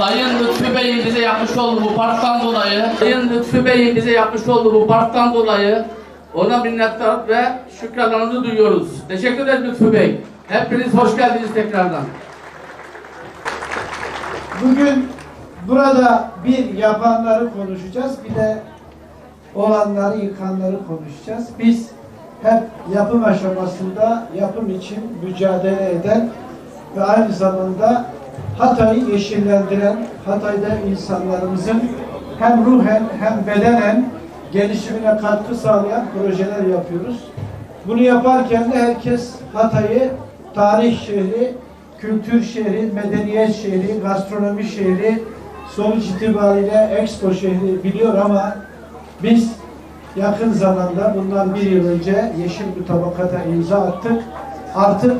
Sayın Lütfü Bey'in bize yapmış olduğu bu parktan dolayı, Sayın Lütfü Bey'in bize yapmış olduğu bu parktan dolayı ona minnettar ve şükranlarımızı duyuyoruz. Teşekkür ederiz Lütfü Bey. Hepiniz hoş geldiniz tekrardan. Bugün burada bir yapanları konuşacağız, bir de olanları, yıkanları konuşacağız. Biz hep yapım aşamasında yapım için mücadele eden ve aynı zamanda Hatay'ı yeşillendiren, Hatay'da insanlarımızın hem ruhen hem bedenen gelişimine katkı sağlayan projeler yapıyoruz. Bunu yaparken de herkes Hatay'ı tarih şehri, kültür şehri, medeniyet şehri, gastronomi şehri, sonuç itibariyle expo şehri biliyor ama biz yakın zamanda bundan bir yıl önce yeşil mutabakata imza attık. Artık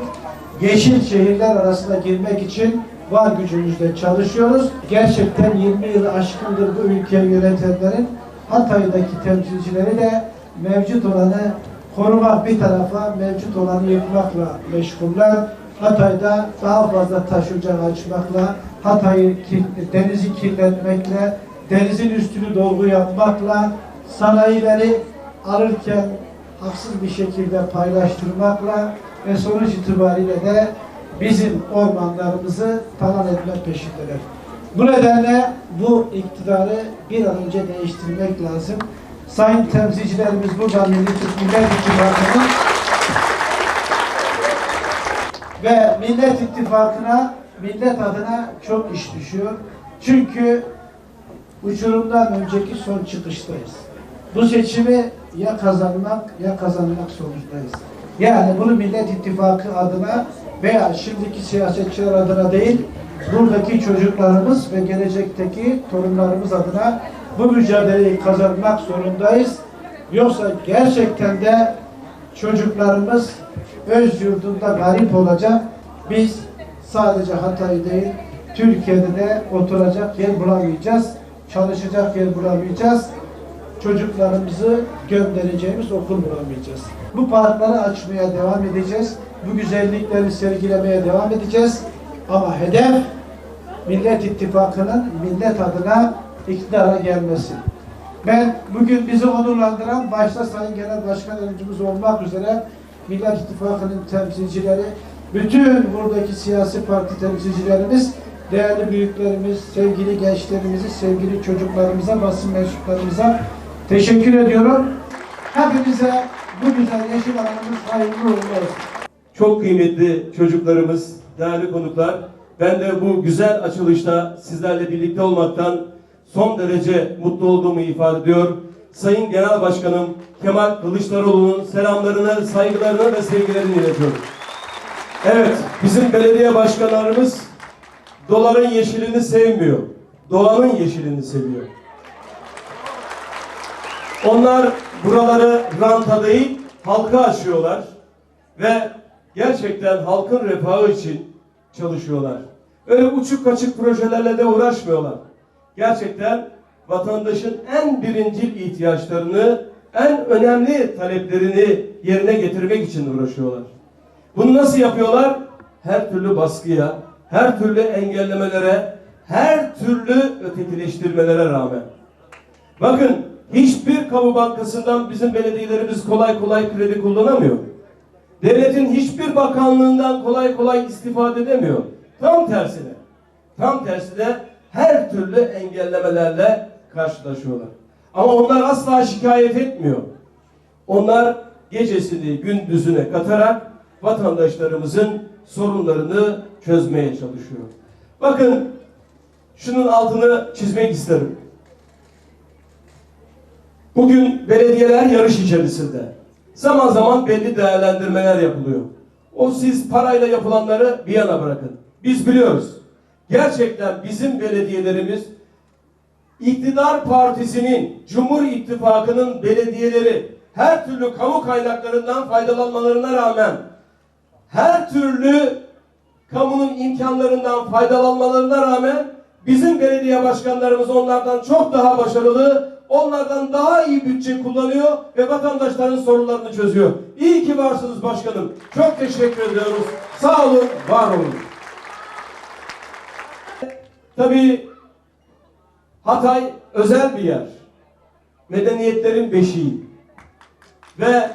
yeşil şehirler arasına girmek için var gücümüzle çalışıyoruz. Gerçekten 20 yıl aşkındır bu ülkeyi yönetenlerin Hatay'daki temsilcileri de mevcut olanı korumak bir tarafa, mevcut olanı yıkmakla meşguller. Hatay'da daha fazla taş ocağı açmakla, Hatay'ı denizi kirletmekle, denizin üstünü dolgu yapmakla, sanayileri alırken haksız bir şekilde paylaştırmakla ve sonuç itibariyle de bizim ormanlarımızı talan etme peşindeler. Bu nedenle bu iktidarı bir an önce değiştirmek lazım. Sayın temsilcilerimiz burada Milli Türk Millet İttifakı'nın ve Millet İttifakı'na millet adına çok iş düşüyor. Çünkü uçurumdan önceki son çıkıştayız. Bu seçimi ya kazanmak ya kazanmak zorundayız. Yani bunu Millet İttifakı adına veya şimdiki siyasetçiler adına değil, buradaki çocuklarımız ve gelecekteki torunlarımız adına bu mücadeleyi kazanmak zorundayız. Yoksa gerçekten de çocuklarımız öz yurdunda garip olacak. Biz sadece Hatay değil, Türkiye'de de oturacak yer bulamayacağız. Çalışacak yer bulamayacağız. Çocuklarımızı göndereceğimiz okul bulamayacağız. Bu parkları açmaya devam edeceğiz. Bu güzellikleri sergilemeye devam edeceğiz. Ama hedef Millet İttifakı'nın millet adına iktidara gelmesi. Ben bugün bizi onurlandıran başta Sayın Genel Başkan Yardımcımız olmak üzere Millet İttifakı'nın temsilcileri, bütün buradaki siyasi parti temsilcilerimiz, değerli büyüklerimiz, sevgili gençlerimizi, sevgili çocuklarımıza, basın mensuplarımıza teşekkür ediyorum. Hepinize bu güzel yeşil alanımız hayırlı uğurlu olsun. Çok kıymetli çocuklarımız, değerli konuklar, ben de bu güzel açılışta sizlerle birlikte olmaktan son derece mutlu olduğumu ifade ediyor. Sayın Genel Başkanım Kemal Kılıçdaroğlu'nun selamlarını, saygılarını ve sevgilerini iletiyorum. Evet, bizim belediye başkanlarımız doların yeşilini sevmiyor. Doğanın yeşilini seviyor. Onlar buraları ranta değil, halka açıyorlar ve gerçekten halkın refahı için çalışıyorlar. Öyle uçuk kaçık projelerle de uğraşmıyorlar. Gerçekten vatandaşın en birincil ihtiyaçlarını, en önemli taleplerini yerine getirmek için uğraşıyorlar. Bunu nasıl yapıyorlar? Her türlü baskıya, her türlü engellemelere, her türlü ötekileştirmelere rağmen. Bakın hiçbir kamu bankasından bizim belediyelerimiz kolay kolay kredi kullanamıyor. Devletin hiçbir bakanlığından kolay kolay istifade edemiyor. Tam tersine. Tam tersine her türlü engellemelerle karşılaşıyorlar. Ama onlar asla şikayet etmiyor. Onlar gecesini gündüzüne katarak vatandaşlarımızın sorunlarını çözmeye çalışıyor. Bakın şunun altını çizmek isterim. Bugün belediyeler yarış içerisinde. Zaman zaman belli değerlendirmeler yapılıyor. O siz parayla yapılanları bir yana bırakın. Biz biliyoruz. Gerçekten bizim belediyelerimiz iktidar partisinin, Cumhur İttifakı'nın belediyeleri her türlü kamu kaynaklarından faydalanmalarına rağmen her türlü kamunun imkanlarından faydalanmalarına rağmen bizim belediye başkanlarımız onlardan çok daha başarılı, onlardan daha iyi bütçe kullanıyor ve vatandaşların sorunlarını çözüyor. İyi ki varsınız başkanım. Çok teşekkür ediyoruz. Sağ olun, var olun. Tabii Hatay özel bir yer. Medeniyetlerin beşiği. Ve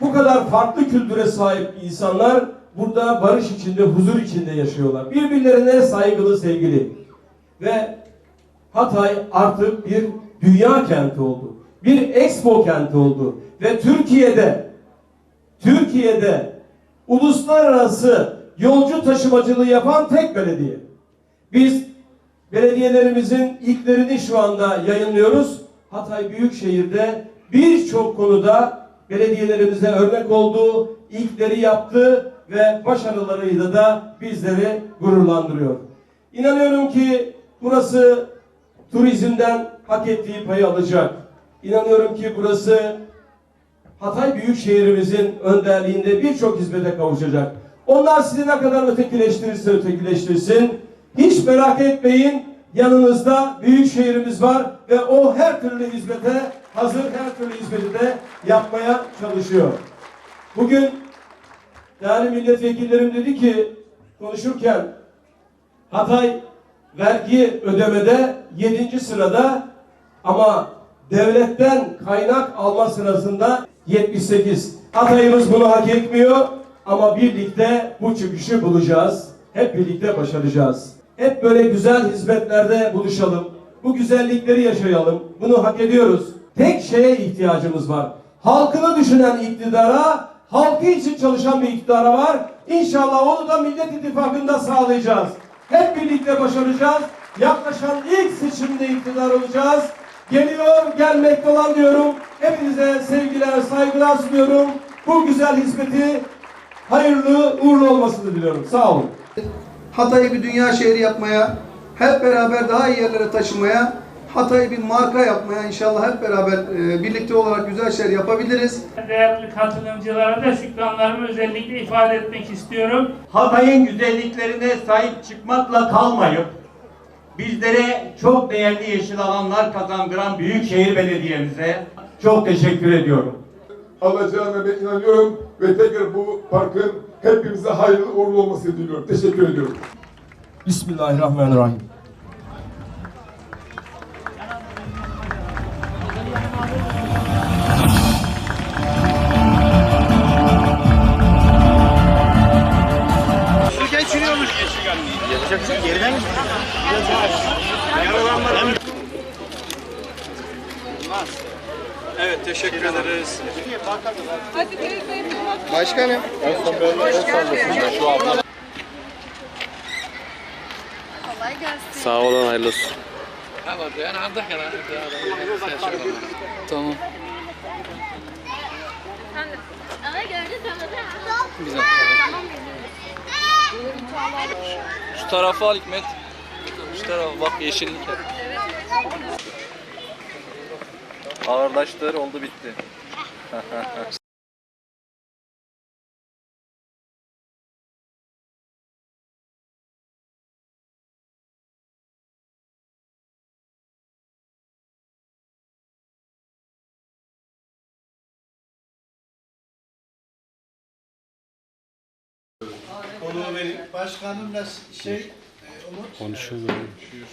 bu kadar farklı kültüre sahip insanlar burada barış içinde, huzur içinde yaşıyorlar. Birbirlerine saygılı, sevgili. Ve Hatay artık bir dünya kenti oldu. Bir expo kenti oldu. Ve Türkiye'de Türkiye'de uluslararası yolcu taşımacılığı yapan tek belediye. Biz belediyelerimizin ilklerini şu anda yayınlıyoruz. Hatay Büyükşehir'de birçok konuda belediyelerimize örnek oldu, ilkleri yaptı ve başarılarıyla da bizleri gururlandırıyor. İnanıyorum ki burası turizmden hak ettiği payı alacak. İnanıyorum ki burası Hatay Büyükşehirimizin önderliğinde birçok hizmete kavuşacak. Onlar sizi ne kadar ötekileştirirse ötekileştirsin. Hiç merak etmeyin. Yanınızda Büyükşehirimiz var ve o her türlü hizmete hazır, her türlü hizmeti de yapmaya çalışıyor. Bugün değerli milletvekillerim dedi ki konuşurken Hatay vergi ödemede 7. sırada ama devletten kaynak alma sırasında 78. Hatay'ımız bunu hak etmiyor ama birlikte bu çıkışı bulacağız. Hep birlikte başaracağız. Hep böyle güzel hizmetlerde buluşalım. Bu güzellikleri yaşayalım. Bunu hak ediyoruz. Tek şeye ihtiyacımız var. Halkını düşünen iktidara, halkı için çalışan bir iktidara var. İnşallah onu da Millet İttifakı'nda sağlayacağız. Hep birlikte başaracağız. Yaklaşan ilk seçimde iktidar olacağız. Geliyor, gelmekte olan diyorum. Hepinize sevgiler, saygılar sunuyorum. Bu güzel hizmeti hayırlı, uğurlu olmasını diliyorum. Sağ olun. Hatay'ı bir dünya şehri yapmaya, hep beraber daha iyi yerlere taşımaya, Hatay'ı bir marka yapmaya inşallah hep beraber e, birlikte olarak güzel şeyler yapabiliriz. Değerli katılımcılara da şükranlarımı özellikle ifade etmek istiyorum. Hatay'ın güzelliklerine sahip çıkmakla kalmayıp bizlere çok değerli yeşil alanlar kazandıran Büyükşehir Belediye'mize çok teşekkür ediyorum. alacağına ben inanıyorum ve tekrar bu parkın hepimize hayırlı uğurlu olmasını diliyorum. Teşekkür ediyorum. Bismillahirrahmanirrahim. Başkanım. Kolay gelsin. Sağ olun hayırlısı. Tamam. Güzel. Şu tarafa al Hikmet. Şu tarafa bak yeşillik hep. Ağırlaştır oldu bitti. Başkanımla şey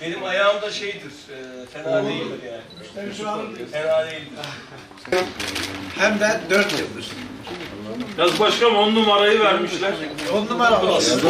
Benim ayağım da şeydir, e, fena değildir yani. Şu an Fena değildir. hem de 4 yıldır. Yaz başkanım 10 numarayı vermişler. 10 numara olsun.